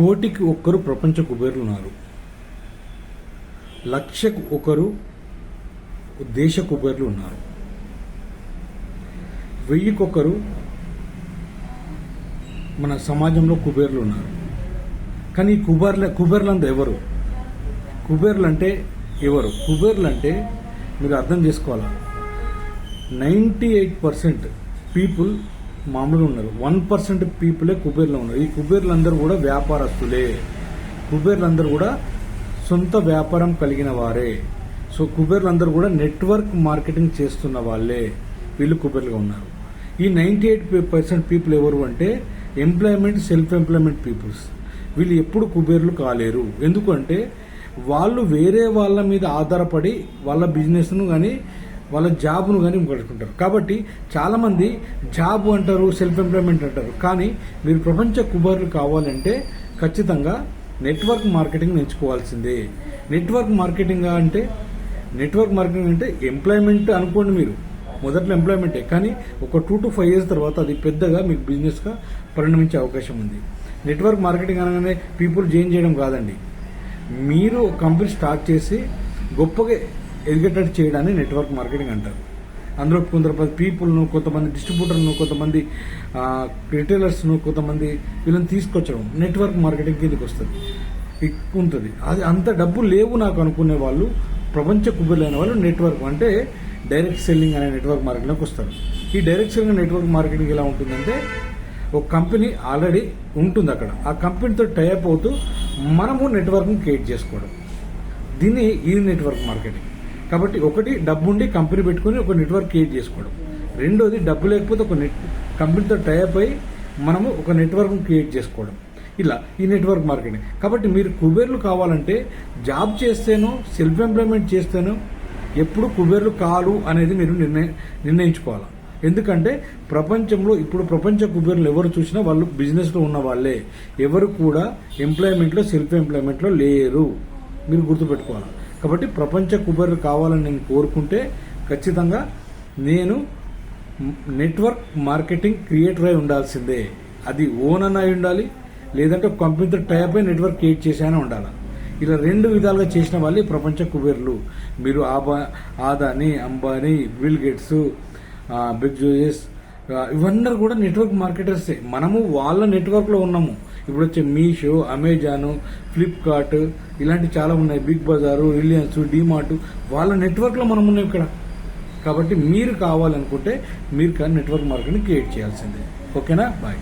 కోటికి ఒక్కరు ప్రపంచ కుబేరులు ఉన్నారు లక్షకు ఒకరు దేశ కుబేరులు ఉన్నారు వెయ్యికొకరు మన సమాజంలో కుబేర్లు ఉన్నారు కానీ కుబేర్ల కుబేర్లు అంత ఎవరు? కుబేర్లు అంటే ఎవరు? కుబేర్లు అంటే మీరు అర్థం చేసుకోవాలా? నైంటీ ఎయిట్ పర్సెంట్ పీపుల్ మామూలుగా ఉన్నారు వన్ పర్సెంట్ పీపులే కుబేర్లో ఉన్నారు. ఈ కుబేర్లందరూ కూడా వ్యాపారస్తులే. కుబేర్లందరూ కూడా సొంత వ్యాపారం కలిగిన వారే. సో కుబేర్లందరూ కూడా నెట్వర్క్ మార్కెటింగ్ చేస్తున్న వాళ్ళే. వీళ్ళు కుబేర్లుగా ఉన్నారు. ఈ నైంటీ ఎయిట్ పర్సెంట్ పీపుల్ ఎవరు అంటే ఎంప్లాయ్మెంట్ సెల్ఫ్ ఎంప్లాయ్మెంట్ పీపుల్స్ వీళ్ళు ఎప్పుడు కుబేర్లు కాలేరు. ఎందుకంటే వాళ్ళు వేరే వాళ్ళ మీద ఆధారపడి వాళ్ళ బిజినెస్ను కానీ వాళ్ళ జాబ్ను కానీ కట్టుకుంటారు కాబట్టి చాలామంది జాబ్ అంటారు సెల్ఫ్ ఎంప్లాయ్మెంట్ అంటారు. కానీ మీరు ప్రపంచ కుబర్లు కావాలంటే ఖచ్చితంగా నెట్వర్క్ మార్కెటింగ్ ఎంచుకోవాల్సిందే నెట్వర్క్ మార్కెటింగ్ అంటే నెట్వర్క్ మార్కెటింగ్ అంటే ఎంప్లాయ్మెంట్ అనుకోండి మీరు. మొదట్లో ఎంప్లాయ్మెంటే కానీ ఒక టూ టు ఫైవ్ ఇయర్స్ తర్వాత అది పెద్దగా మీకు బిజినెస్గా పరిణమించే అవకాశం ఉంది. నెట్వర్క్ మార్కెటింగ్ అనగానే పీపుల్ జైన్ చేయడం కాదండి. మీరు కంపెనీ స్టార్ట్ చేసి గొప్పగా ఎడ్యుకేటెడ్ చేయడాన్ని నెట్వర్క్ మార్కెటింగ్ అంటారు. అందులో కొంతమంది పీపుల్ను కొంతమంది డిస్ట్రిబ్యూటర్ను కొంతమంది రిటైలర్స్ను కొంతమంది వీళ్ళని తీసుకొచ్చడం నెట్వర్క్ మార్కెటింగ్ కిందకి వస్తుంది. ఉంటుంది. అది అంత డబ్బు లేవు నాకు అనుకునే వాళ్ళు ప్రపంచ కుబేర్లైన వాళ్ళు నెట్వర్క్ అంటే డైరెక్ట్ సెల్లింగ్ అనే నెట్వర్క్ మార్కెట్లోకి వస్తారు. ఈ డైరెక్ట్ సెల్లింగ్ నెట్వర్క్ మార్కెటింగ్ ఎలా ఉంటుందంటే ఒక కంపెనీ ఆల్రెడీ ఉంటుంది అక్కడ. ఆ కంపెనీతో టైప్ అవుతూ మనము నెట్వర్క్ని క్రియేట్ చేసుకోవడం. దీన్ని ఈ నెట్వర్క్ మార్కెటింగ్ కాబట్టి ఒకటి డబ్బుండి కంపెనీ పెట్టుకొని ఒక నెట్వర్క్ క్రియేట్ చేసుకోవడం. రెండోది డబ్బు లేకపోతే ఒక నెట్ కంపెనీతో టైప్ అయి మనము ఒక నెట్వర్క్ క్రియేట్ చేసుకోవడం. ఇలా ఈ నెట్వర్క్ మార్కెటింగ్. కాబట్టి మీరు కుబేర్లు కావాలంటే జాబ్ చేస్తేనో సెల్ఫ్ ఎంప్లాయ్మెంట్ చేస్తేనో ఎప్పుడు కుబేర్లు కాలు అనేది మీరు నిర్ణయ నిర్ణయించుకోవాలి. ఎందుకంటే ప్రపంచంలో ఇప్పుడు ప్రపంచ కుబేర్లు ఎవరు చూసినా వాళ్ళు బిజినెస్లో ఉన్న వాళ్ళే. ఎవరు కూడా ఎంప్లాయ్మెంట్లో సెల్ఫ్ ఎంప్లాయ్మెంట్లో లేరు. మీరు గుర్తుపెట్టుకోవాలి. కాబట్టి ప్రపంచ కుబేరులు కావాలని నేను కోరుకుంటే ఖచ్చితంగా నేను నెట్వర్క్ మార్కెటింగ్ క్రియేటర్ అయి ఉండాల్సిందే. అది ఓన్ అన్న అయి ఉండాలి లేదంటే కంప్యూటర్ టైప్ అయి నెట్వర్క్ క్రియేట్ చేశానే ఉండాలి. ఇలా రెండు విధాలుగా చేసిన వాళ్ళే ప్రపంచ కుబేర్లు. మీరు ఆబా Adani Ambani Bill Gates big జోజెస్ ఇవన్నీ కూడా నెట్వర్క్ మార్కెటర్సే మనము వాళ్ళ నెట్వర్క్లో ఉన్నాము. ఇప్పుడు వచ్చే మీషో అమెజాన్ ఫ్లిప్కార్ట్ ఇలాంటి చాలా ఉన్నాయి. బిగ్ బజారు రిలయన్స్ డిమార్ట్ వాళ్ళ నెట్వర్క్లో మనం ఉన్నాం ఇక్కడ. కాబట్టి మీరు కావాలనుకుంటే మీరు కానీ నెట్వర్క్ మార్కెట్ని క్రియేట్ చేయాల్సిందే. ఓకేనా బాయ్